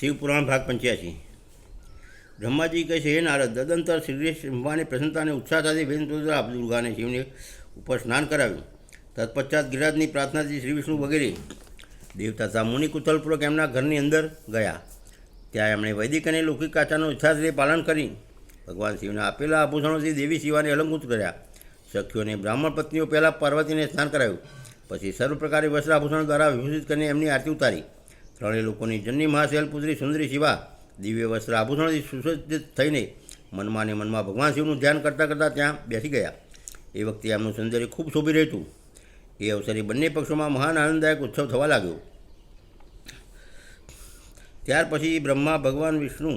શિવપુરાણ ભાગ પંચ્યાસી બ્રહ્માજી કહે છે, હે નારદ, તદંતર શ્રી બ્રહ્માની પ્રસન્નતાને ઉત્સાહ સાથે વેદ દુર્ગાને શિવને ઉપર સ્નાન કરાવ્યું. તત્પશ્ચાત ગિરાજની પ્રાર્થનાથી શ્રી વિષ્ણુ વગેરે દેવતા તથા મુનિ કુતલપૂર્વક એમના ઘરની અંદર ગયા. ત્યાં એમણે વૈદિક અને લૌકિક આચારનું યથાર્થે પાલન કરી. ભગવાન શિવના આપેલા આભૂષણોથી દેવી શિવાને અલંકૃત કર્યા. સખીઓને બ્રાહ્મણ પત્નીઓ પહેલાં પાર્વતીને સ્નાન કરાવ્યું. પછી સર્વ પ્રકારે વસ્ત્ર આભૂષણ દ્વારા વિભૂષિત કરીને એમની આરતી ઉતારી. ત્રણેય લોકોની જન્ની મહાશૈલ પુત્રી સુંદરી શિવા દિવ્ય વસ્ત્ર આભૂષણથી સુસજ્જિત થઈને મનમાં ને મનમાં ભગવાન શિવનું ધ્યાન કરતાં કરતાં ત્યાં બેસી ગયા. એ વખતે એમનું સૌંદર્ય ખૂબ શોભી રહેતું એ અવસરે બંને પક્ષોમાં મહાન આનંદદાયક ઉત્સવ થવા લાગ્યો. ત્યાર પછી બ્રહ્મા, ભગવાન, વિષ્ણુ,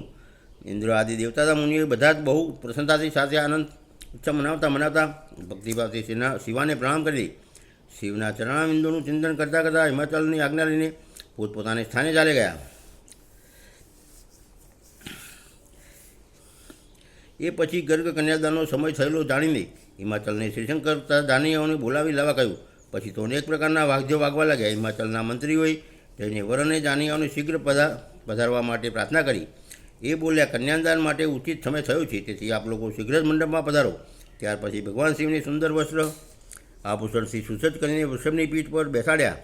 ઇન્દ્ર આદિ દેવતાતા, મુનિઓ બધા જ બહુ પ્રસન્નતાથી સાથે આનંદ ઉત્સવ મનાવતા મનાવતા ભક્તિભાવથી શિવાને પ્રણામ કરી. શિવના ચરણાબિંદુનું ચિંતન કરતાં કરતાં હિમાચલની આજ્ઞા લઈને પોતપોતાને સ્થાને ચાલે ગયા. એ પછી ગર્ગ કન્યાદાનનો સમય થયેલો જાણીને હિમાચલને શ્રીશંકર તથા દાનીઓને બોલાવી લેવા કહ્યું. પછી તો અનેક પ્રકારના વાઘ્યો વાગવા લાગ્યા. હિમાચલના મંત્રીઓએ જઈને વરને જાનીઓને શીઘ્ર પધા, પધારવા માટે પ્રાર્થના કરી. એ બોલ્યા, કન્યાદાન માટે ઉચિત સમય થયો છે, તેથી આપ લોકો શીઘ્ર જ મંડપમાં પધારો. ત્યાર પછી ભગવાન શિવની સુંદર વસ્ત્ર, આભૂષણથી સુસજ્જ કરીને વૃષભની પીઠ પર બેસાડ્યા.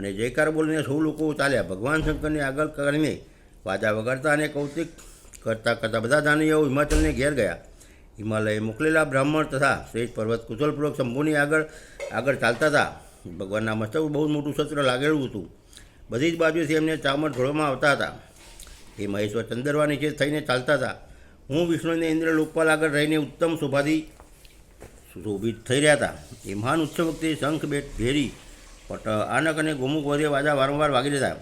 અને જયકાર બોલીને સૌ લોકો ચાલ્યા. ભગવાન શંકરને આગળ કરીને વાજા વગાડતા અને કૌતિક કરતાં કરતાં બધા દાનીઓ હિમાચલને ઘેર ગયા. હિમાલયે મોકલેલા બ્રાહ્મણ તથા શ્રેષ્ઠ પર્વત કુશલપૂર્વક શંભુની આગળ આગળ ચાલતા હતા. ભગવાનના મસ્તક બહુ મોટું સત્ર લાગેલું હતું. બધી જ બાજુથી એમને ચામર ઢોળવામાં આવતા હતા. એ મહેશ્વર ચંદરવા નીચે થઈને ચાલતા હતા. હું વિષ્ણુને ઇન્દ્ર લોકપાલ આગળ રહીને ઉત્તમ શોભાથી શોભિત થઈ રહ્યા હતા. એ મહાન ઉત્સવ વખતે શંખ બેટ ભેરી પટ આનક અને ગોમુખ વધે વાજા વારંવાર વાગી રહ્યા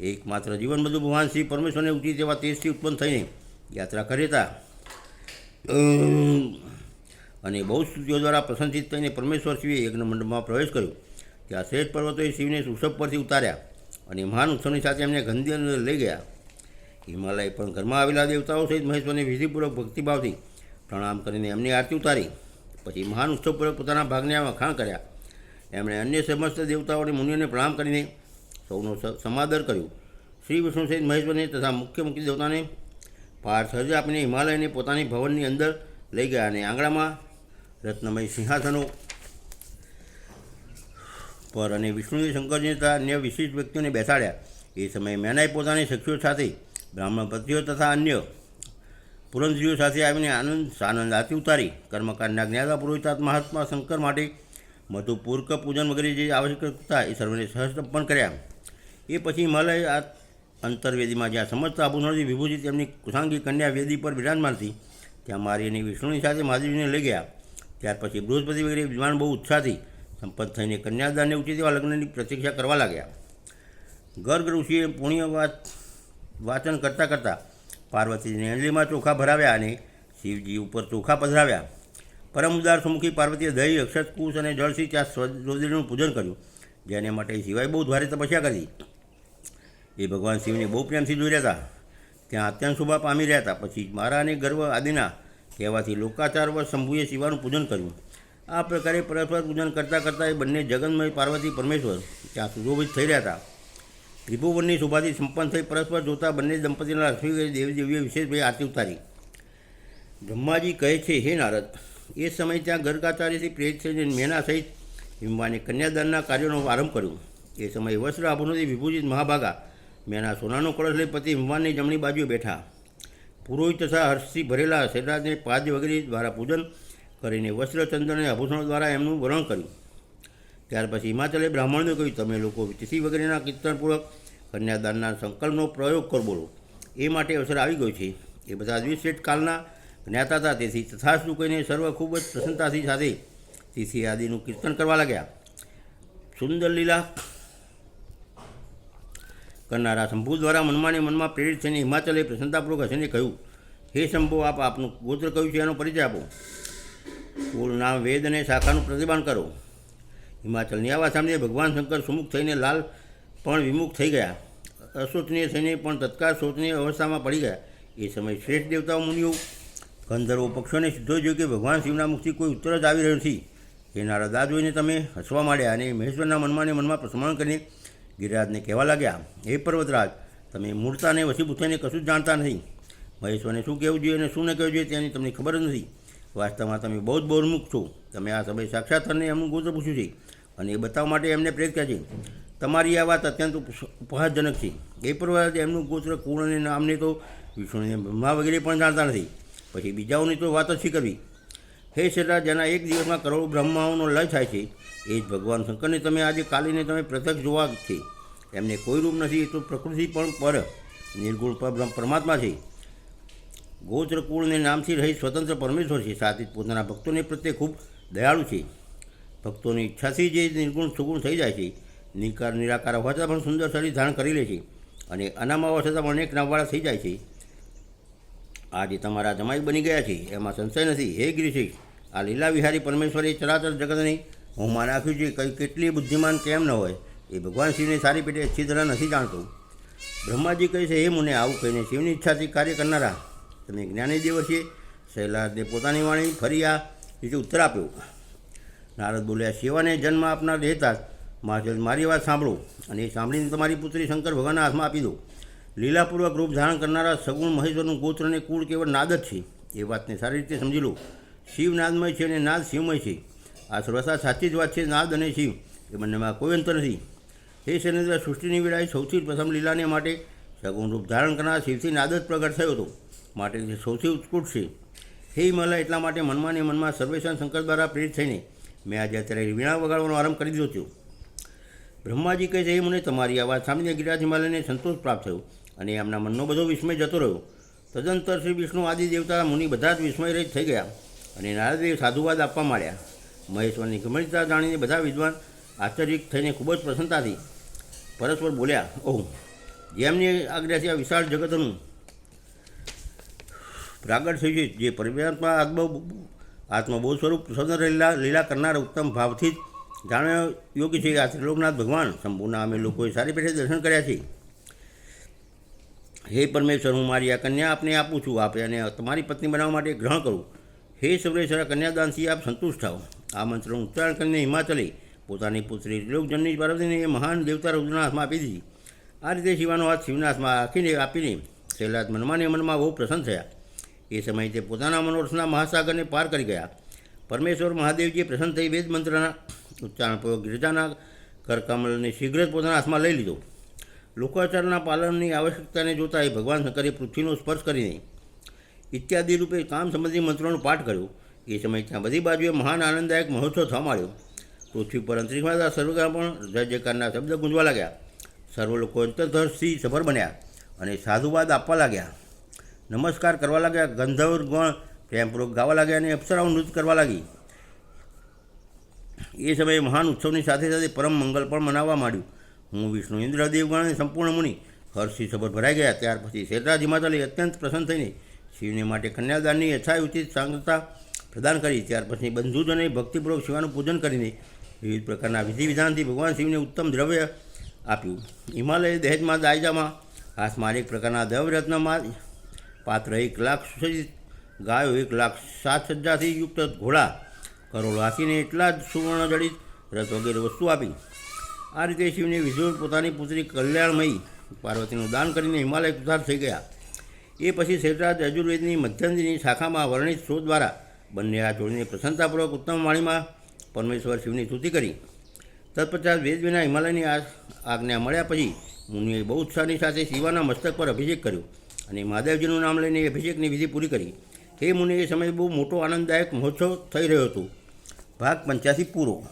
એકમાત્ર જીવન બધું ભગવાન શ્રી પરમેશ્વરને ઉચી તેવા તેજથી ઉત્પન્ન થઈને યાત્રા કરી હતા. અને બહુ સ્તુતિઓ દ્વારા પ્રશંસિત થઈને પરમેશ્વર શિવે યજ્ઞ મંડપમાં પ્રવેશ કર્યો. ત્યાં શ્રેષ્ઠ પર્વતોએ શિવને ઉત્સવ પરથી ઉતાર્યા અને મહાન ઉત્સવની સાથે એમને ગંદી અંદર લઈ ગયા. હિમાલય પણ ઘરમાં આવેલા દેવતાઓ સહિત મહેશ્વરને વિધિપૂર્વક ભક્તિભાવથી પ્રણામ કરીને એમની આરતી ઉતારી. પછી મહાન ઉત્સવપૂર્વક પોતાના ભાગને વખાણ કર્યા. એમણે અન્ય સમસ્ત દેવતાઓને, મુનિઓને પ્રણામ કરીને સૌનો સમાદર કર્યું. શ્રી વિષ્ણુ સહિત મહેશ્વરને તથા મુખ્ય મુખ્ય દેવતાને પાર સહજ આપીને હિમાલયને પોતાની ભવનની અંદર લઈ ગયા અને આંગણામાં રત્નમય સિંહાસનો પર અને વિષ્ણુજી શંકરજી તથા અન્ય વિશિષ્ટ વ્યક્તિઓને બેસાડ્યા. એ સમયે મેનાએ પોતાની સખીઓ સાથે બ્રાહ્મણ પતિઓ તથા અન્ય પુરંદરીઓ સાથે આવીને આનંદ, સાનંદ આરતી ઉતારી. કર્મકાંડના જ્ઞાતા પુરોહિતાત્ મહાત્મા શંકર માટે મધુ પૂર્ક પૂજન વગેરે જે આવશ્યક હતા, એ સર્વને સહસ્ત પણ કર્યા. એ પછી હિમાલય આ અંતર્વેદીમાં જ્યાં સમસ્ત આભૂષણથી વિભૂષિત એમની કુસાંગી કન્યા વેદી પર વિરાજમાન હતી ત્યાં મારી અને વિષ્ણુની સાથે મહાદેવજીને લઈ ગયા. ત્યાર પછી બૃહસ્પતિ વગેરે વિદ્વાન બહુ ઉત્સાહથી સંપન્ન થઈને કન્યાદાનને ઉચિત એવા લગ્નની પ્રતીક્ષા કરવા લાગ્યા. ગર્ગ ઋષિએ પુણ્ય વાત, વાચન કરતાં કરતાં પાર્વતીજીને અંજલીમાં ચોખા ભરાવ્યા અને શિવજી ઉપર ચોખા પધરાવ્યા. પરમ ઉદાર સુમુખી પાર્વતીએ દહીં અક્ષત કુશ અને જળસી ચા સ્વદેવનું પૂજન કર્યું. જેને માટે શિવાય બહુ ભારે તપસ્યા કરી. એ ભગવાન શિવને બહુ પ્રેમથી જોઈ રહ્યા હતા ત્યાં અત્યંત શોભા પામી રહ્યા હતા પછી મારા અને ગર્વ આદિના કહેવાથી લોકાચાર વર્ષ શંભુએ શિવાનું પૂજન કર્યું. આ પ્રકારે પરસ્પર પૂજન કરતાં કરતાં એ બંને જગન્મય પાર્વતી પરમેશ્વર ત્યાં સુશોભિત થઈ રહ્યા હતા ત્રિભુવનની શોભાથી સંપન્ન થઈ પરસ્પર જોતા બંને દંપતીના લક્ષ્મી દેવી દેવીએ વિશેષ ભાઈ આરતી ઉતારી. બ્રહ્માજી કહે છે, હે નારદ એ સમયે ત્યાં ગર્ગાચાર્યથી પ્રેરિત થઈને મેના સહિત હિમવાને કન્યાદાનના કાર્યોનો આરંભ કર્યો. એ સમયે વસ્ત્ર આભૂષણોથી વિભૂષિત મહાભાગા મેના સોનાનો કળશ લઈ પતિ હિમવાનની જમણી બાજુએ બેઠા. પુરોહિત તથા હર્ષથી ભરેલા શેરાજને પાદ્ય વગેરે દ્વારા પૂજન કરીને વસ્ત્ર અને આભૂષણો દ્વારા એમનું વર્ણન કર્યું. ત્યાર પછી હિમાચલે બ્રાહ્મણને કહ્યું, તમે લોકો તિથિ વગેરેના કીર્તનપૂર્વક કન્યાદાનના સંકલ્પનો પ્રયોગ કર બોલો. એ માટે અવસર આવી ગયો છે. એ બધા દ્વિશેઠ કાલના જ્ઞાતા હતા. તેથી તથાસ્તુ કહીને સર્વ ખૂબ જ પ્રસન્નતાથી સાથે તિથિ આદિનું કીર્તન કરવા લાગ્યા. સુંદર લીલા કરનારા શંભુ દ્વારા મનમાંને મનમાં પ્રેરિત થઈને હિમાચલે પ્રસન્નતાપૂર્વક હસીને કહ્યું, હે શંભુ, આપ આપનું ગોત્ર કયું છે? એનો પરિચય આપો. કુલ નામ વેદ અને શાખાનું પ્રતિબાન કરો. હિમાચલની આવા સામે ભગવાન શંકર સુમુખ થઈને લાલ પણ વિમુખ થઈ ગયા. અશોચનીય થઈને પણ તત્કાળ શોચનીય અવસ્થામાં પડી ગયા. એ સમયે શ્રેષ્ઠ દેવતાઓ મુનિઓ ગંધર્વો પક્ષોને સીધો જોયું કે ભગવાન શિવના મુખથી કોઈ ઉત્તર જ આવી રહ્યો નથી. એ નારદા જોઈને તમે હસવા માંડ્યા અને મહેશ્વરના મનમાં ને મનમાં પ્રસમાન કરીને ગિરિરાજને કહેવા લાગ્યા, હે પર્વતરાજ, તમે મૂળતાને વસીભૂતાને કશું જ જાણતા નથી. મહેશ્વરને શું કહેવું જોઈએ અને શું ન કહેવું જોઈએ તેની તમને ખબર જ નથી. વાસ્તવમાં તમે બહુ જ બહુમુખ છો. તમે આ સમય સાક્ષાત અને એમનું ગોત્ર પૂછ્યું છે અને એ બતાવવા માટે એમને પ્રેરિત કર્યા છે. તમારી આ વાત અત્યંત ઉપ- ઉપહાસજનક છે. એ પર્વતરાજ એમનું ગોત્ર કુળ અને નામને તો વિષ્ણુને બ્રહ્મા વગેરે પણ જાણતા નથી. પછી બીજાઓની તો વાત શી હે શ્રીરાજ જેના એક દિવસમાં કરોડો બ્રહ્માઓનો લય થાય છે, એ જ ભગવાન શંકરને તમે આજે કાલીને તમે પ્રત્યક્ષ જોવા છે. એમને કોઈ રૂપ નથી એ તો પ્રકૃતિ પણ પર નિર્ગુણ પરમાત્મા છે. ગોત્ર કુળને નામથી રહી સ્વતંત્ર પરમેશ્વર છે. સાથે પોતાના ભક્તોને પ્રત્યે ખૂબ દયાળુ છે. ભક્તોની ઈચ્છાથી જે નિર્ગુણ સુગુણ થઈ જાય છે, નિકાર નિરાકાર હોવા છતાં પણ સુંદર શરીર ધારણ કરી લે છે. અને અનામા હોવા છતાં પણ અનેક નામવાળા થઈ જાય છે. આજે તમારા જમાઈ બની ગયા છે, એમાં સંશય નથી. હે ગિરીશેષ આ લીલા વિહારી પરમેશ્વરે ચરાચર જગતને હોમાં નાખ્યું છે કઈ કેટલી બુદ્ધિમાન કેમ ન હોય, એ ભગવાન શિવની સારી પેટે અચ્છી તરહ નથી જાણતું. બ્રહ્માજી કહે છે, હે મુને, આવું કહીને શિવની ઈચ્છાથી કાર્ય કરનારા, તમે જ્ઞાની દેવ છે શૈલાદને પોતાની વાણી ફરી આ રીતે ઉત્તર આપ્યો. નારદ બોલ્યા, શિવાને જન્મ આપનાર રહેતા મહાજન, મારી વાત સાંભળો અને એ સાંભળીને તમારી પુત્રી શંકર ભગવાનના હાથમાં આપી દો. લીલાપૂર્વક રૂપ ધારણ કરનારા સગુણ મહેશ્વરનું ગોત્ર અને કુળ કેવળ નાદ જ છે. એ વાતને સારી રીતે સમજી લો. શિવ નાદમય છે અને નાદ શિવમય છે. આ સર્વસા સાચી જ વાત છે, નાદ અને શિવ. એ બંનેમાં કોઈ અંતર નથી. હે શનિન્દ્ર સૃષ્ટિની વેળાએ સૌથી પ્રથમ લીલાને માટે સગુણ રૂપ ધારણ કરનાર શિવથી નાદ જ પ્રગટ થયો હતો. માટે તે સૌથી ઉત્કૃષ્ટ છે. હે હિમાલય, એટલા માટે મનમાં ને મનમાં સર્વેશન શંકર દ્વારા પ્રેરિત થઈને મેં આજે અત્યારે વીણા વગાડવાનો આરંભ કરી દીધો હતો. બ્રહ્માજી કહે છે એ મને, તમારી આ વાત સાંભળીને ગિરિરાજ હિમાલયને સંતોષ પ્રાપ્ત થયો. અને એમના મનનો બધો વિસ્મય જતો રહ્યો. તદંતર શ્રી વિષ્ણુ આદિ દેવતા મુનિ બધા જ વિસ્મયરહિત થઈ ગયા અને નારદેવ સાધુવાદ આપવા માંડ્યા. મહેશ્વરની ગમણતા જાણીને બધા વિદ્વાન આશ્ચર્યિત થઈને ખૂબ જ પ્રસન્નતાથી પરસ્પર બોલ્યા, ઓહ, જેમની આજ્ઞાથી આ વિશાળ જગતનું. પ્રાગટ થયું છે જે પરમાત્મા આત્મ આત્મબોધ સ્વરૂપ પ્રસન્ન લીલા લીલા કરનાર ઉત્તમ ભાવથી જ જાણવા યોગ્ય છે. આ ત્રિલોકનાથ ભગવાન, સંપૂર્ણ અમે લોકોએ સારી પેઠે દર્શન કર્યા છે હે પરમેશ્વર, હું મારી આ કન્યા આપને આપું છું. આપે અને તમારી પત્ની બનાવવા માટે ગ્રહણ કરું. હે સર્વેશ્વર કન્યાદાનથી આપ સંતુષ્ટ થાઓ. આ મંત્રનું ઉચ્ચારણ કરીને હિમાચલે પોતાની પુત્રી લોકજનની પાર્વતીને એ મહાન દેવતા રુદ્રના હાથમાં આપી દીધી. આ રીતે શિવાનો હાથ શિવના હાથમાં રાખીને આપીને શૈલાદ મનમાને મનમાં બહુ પ્રસન્ન થયા. એ સમયે તે પોતાના મનોરથના મહાસાગરને પાર કરી ગયા. પરમેશ્વર મહાદેવજીએ પ્રસન્ન થઈ વેદ મંત્રના ઉચ્ચારણપૂર્વક ગિરજાના કરકમલને શીઘ્ર જ પોતાના હાથમાં લઈ લીધો. લોકાચારના પાલનની આવશ્યકતાને જોતા એ ભગવાન શંકરે પૃથ્વીનો સ્પર્શ કરીને ઇત્યાદિ રૂપે કામ સંબંધી મંત્રોનો પાઠ કર્યો. એ સમયે ત્યાં બધી બાજુએ મહાન આનંદદાયક મહોત્સવ થવા માંડ્યો. પૃથ્વી પર અંતરિક્ષમાં સર્વગ્રહ પણ જય જયકારના શબ્દ ગુંજવા લાગ્યા. સર્વ લોકો અંતરધર્ષથી સફર બન્યા અને સાધુવાદ આપવા લાગ્યા. નમસ્કાર કરવા લાગ્યા, ગંધર્વ ગણ પ્રેમપૂર્વક ગાવા લાગ્યા અને અપ્સરાઓ નૃત્ય કરવા લાગી. એ સમયે મહાન ઉત્સવની સાથે સાથે પરમ મંગલ પણ મનાવવા માંડ્યું. હું વિષ્ણુ ઇન્દ્રદેવગણ અને સંપૂર્ણ મુનિ. હર્ષથી સભર ભરાઈ ગયા. ત્યાર પછી શેતરાજી હિમાચલે અત્યંત પ્રસન્ન થઈને શિવને માટે કન્યાદાનની યથાયુચિત સાંગતા પ્રદાન કરી. ત્યાર પછી બંધુજને ભક્તિપૂર્વક શિવાનું પૂજન કરીને વિવિધ પ્રકારના વિધિ વિધાનથી ભગવાન શિવને ઉત્તમ દ્રવ્ય આપ્યું. હિમાલય દહેજમાં દાયજામાં હાથમાં અનેક પ્રકારના દ્રવ્યરત્નમાં પાત્ર એક લાખ સુસજ્જિત ગાયો, એક લાખ સાત સજ્જાથી યુક્ત ઘોડા, કરોડ હાથીને એટલા જ સુવર્ણ જડિત રથ વગેરે વસ્તુ આપી. આ રીતે શિવને વિષ્ણુ પોતાની પુત્રી કલ્યાણમયી પાર્વતીનું દાન કરીને હિમાલય ઉદ્ધાર થઈ ગયા. એ પછી શેતરાજ યજુર્વેદની મધ્યંતીની શાખામાં વર્ણિત શો દ્વારા બંને આ જોડીને પ્રસન્નતાપૂર્વક ઉત્તમ વાણીમાં પરમેશ્વર શિવની સ્તુતિ કરી. તત્પશ્ચાત વેદ વિના હિમાલયની આજ્ઞા મળ્યા પછી મુનિએ બહુ ઉત્સાહની સાથે શિવાના મસ્તક પર અભિષેક કર્યો અને મહાદેવજીનું નામ લઈને અભિષેકની વિધિ પૂરી કરી. એ મુનિ, એ સમયે બહુ મોટો આનંદદાયક મહોત્સવ થઈ રહ્યો હતો. ભાગ પંચ્યાસી પૂરો.